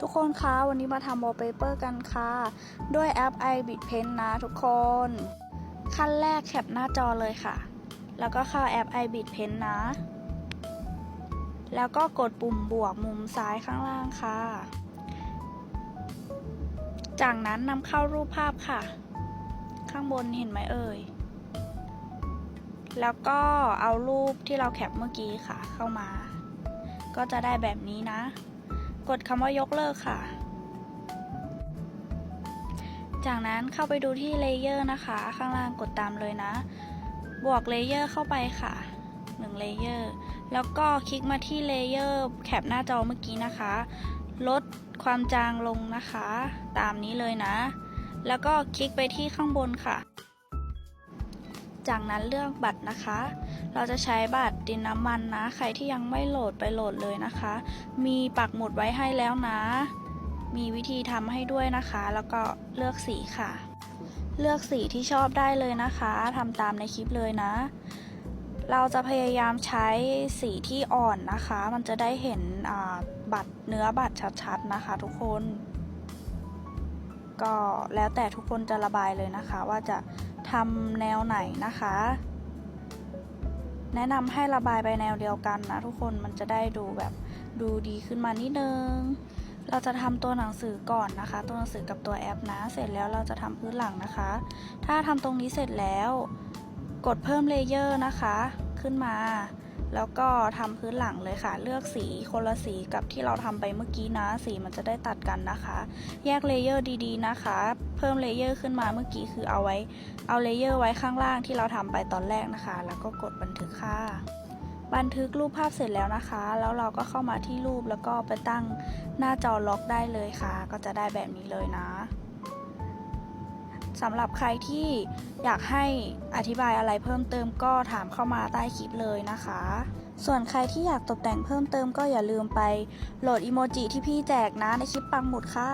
ทุกคนคะวันนี้มาทำ wallpaper กันค่ะ ด้วยแอป iBit Pen นะทุกคน ขั้นแรกแคปหน้าจอเลยค่ะ แล้วก็เข้าแอป iBit Pen นะ แล้วก็กดปุ่มบวกมุมซ้ายข้างล่างค่ะ จากนั้นนำเข้ารูปภาพค่ะ ข้างบนเห็นไหมเอ่ย แล้วก็เอารูปที่เราแคปเมื่อกี้ค่ะเข้ามา ก็จะได้แบบนี้นะ กดคำว่ายกเลิกค่ะ จากนั้นเข้าไปดูที่เลเยอร์นะคะ ข้างล่างกดตามเลยนะ บวกเลเยอร์เข้าไปค่ะ1เลเยอร์แล้วก็คลิกมาที่เลเยอร์แคปหน้าจอเมื่อกี้นะคะ ลดความจางลงนะคะ ตามนี้เลยนะ แล้วก็คลิกไปที่ข้างบนค่ะ จากนั้นเลือกบัตรนะคะ เราจะใช้บัตรดินน้ำมันนะ ใครที่ยังไม่โหลดไปโหลดเลยนะคะ มีปักหมุดไว้ให้แล้วนะ มีวิธีทำให้ด้วยนะคะ แล้วก็เลือกสีค่ะ เลือกสีที่ชอบได้เลยนะคะทำตามในคลิปเลยนะ เราจะพยายามใช้สีที่อ่อนนะคะ มันจะได้เห็นบัตรเนื้อบัตรชัดๆนะคะ ทุกคน ก็แล้วแต่ทุกคนจะระบายเลยนะคะว่าจะ ทำแนวไหนนะคะ แนะนำให้ระบายไปแนวเดียวกันนะทุกคนมันจะได้ดูแบบดูดีขึ้นมานิดนึง เราจะทำตัวหนังสือก่อนนะคะ ตัวหนังสือกับตัวแอปนะ เสร็จแล้วเราจะทำพื้นหลังนะคะ ถ้าทำตรงนี้เสร็จแล้ว กดเพิ่มเลเยอร์นะคะ ขึ้นมา แล้วก็ทำพื้นหลังเลยค่ะ เลือกสีคนละสีกับที่เราทำไปเมื่อกี้นะ สีมันจะได้ตัดกันนะคะ แยกเลเยอร์ดีๆนะคะ เพิ่มเลเยอร์ขึ้นมาเมื่อกี้คือเอาไว้ เอาเลเยอร์ไว้ข้างล่างที่เราทำไปตอนแรกนะคะ แล้วก็กดบันทึกค่ะ บันทึกรูปภาพเสร็จแล้วนะคะ แล้วเราก็เข้ามาที่รูปแล้วก็ไปตั้งหน้าจอล็อกได้เลยค่ะ ก็จะได้แบบนี้เลยนะ สำหรับใครที่อยากให้อธิบายอะไรเพิ่มเติมก็ถามเข้ามาใต้คลิปเลยนะคะ ส่วนใครที่อยากตกแต่งเพิ่มเติมก็อย่าลืมไปโหลดอีโมจิที่พี่แจกนะในคลิปปังหมุดค่ะ